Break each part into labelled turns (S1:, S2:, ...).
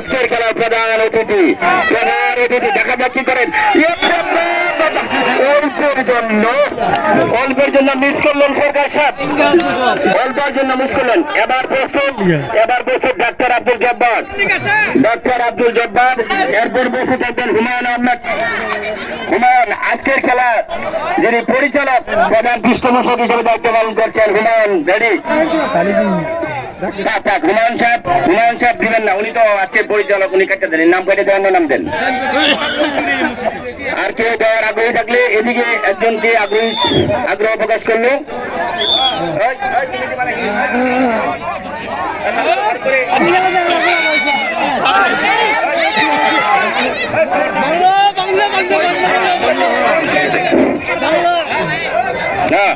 S1: আজকের খেলার প্রধান অতিথি প্রধান অতিথি, দেখা কি করেন। অল্পের জন্য অল্পের জন্য মিস করলেন সরকার সাহেব। অল্পের জন্য মিস করলেন। এবার প্রস্তুত এবার প্রস্তুত ডাক্তার আব্দুল জব্বার। ডাক্তার আব্দুল জব্বার এরপর বসে থাকবেন হুমায়ুন আহমেদ। হুমায়ুন, আজকের খেলা, যিনি পরিচালক, প্রধান পৃষ্ঠপোষক হিসেবে দায়িত্ব পালন করছেন। হুমায়ুন রেডি হুমায়ুন সাহেব হুমায়ুন সাহেব দিবেন না উনি তো আজকের পরিচালক উনি কেটে দেন নাম কেটে দেওয়ার নাম দেন আর কেউ দেওয়ার আগ্রহী থাকলে এদিকে একজনকে আগ্রহী আগ্রহ প্রকাশ করল না, দেন। ক্যাপ্টেন কা হ্যাঁ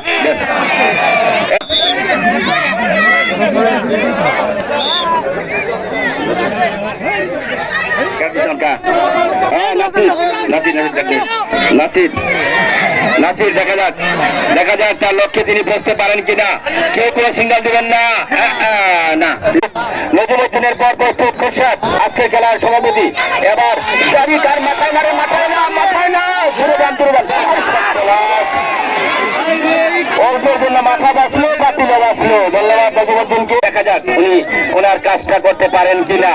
S1: নাসির। নাসির দেখে। যাক। দেখা যাক তার লক্ষ্যে তিনি পৌঁছতে পারেন কিনা। কেউ কোনো সিঙ্গেল দিবেন না? না। নজরুদ্দিনের পর প্রস্তুত খুরশাদ। আজকের খেলার সভাপতি। এবার জারি তার মাথায় মারে, মাথায় না মাথায় না। দুর্বান দুর্বান অল্পের জন্য মাথা বাঁচলো বাঁচলো ধন্যবাদ দেখা যাক উনি ওনার কাজটা করতে পারেন কিনা?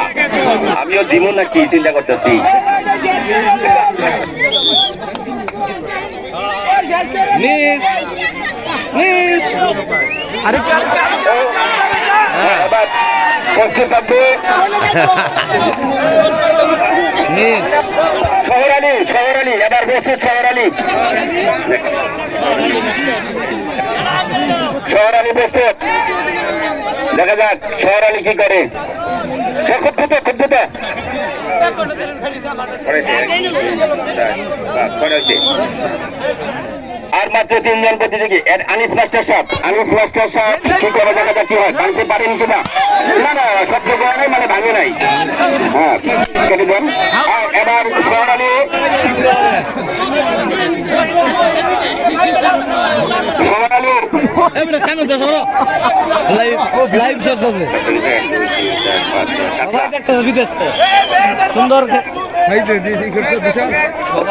S1: আমিও দিব না কি চিন্তা করতেছি।
S2: মিস মিস
S1: হ্যাঁ, এবার প্রস্তুত থাকবে।
S2: মিস
S1: শহর আলী শহর আলী এবার প্রস্তুত শহর আলী শহর আলী প্রস্তুত দেখা যাক শহর আলী কি করে। সে খুব দ্রুত খুব দ্রুত। আর মাত্র তিনজন প্রতিযোগী। আনিস মাস্টার সাহেব আনিস মাস্টার সাহেব কি করে দেখা যাক কি হয়। ভাঙতে পারেন কিনা? না না শব্দ করে নাই মানে ভাঙে নাই। হ্যাঁ কেটে দেন। এবার শহর আলী শহর আলী
S2: সামনে তো সরো লাইভ লাইভ চলতেছে সবাই দেখতেছে বিদেশ সুন্দর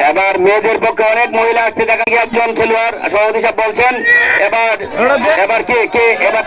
S1: এবার মেয়েদের পক্ষে অনেক মহিলা আসছে দেখা গিয়ে একজন খেলোয়াড় সভাপতি সাহেব বলছেন এবার এবার কে কে এবার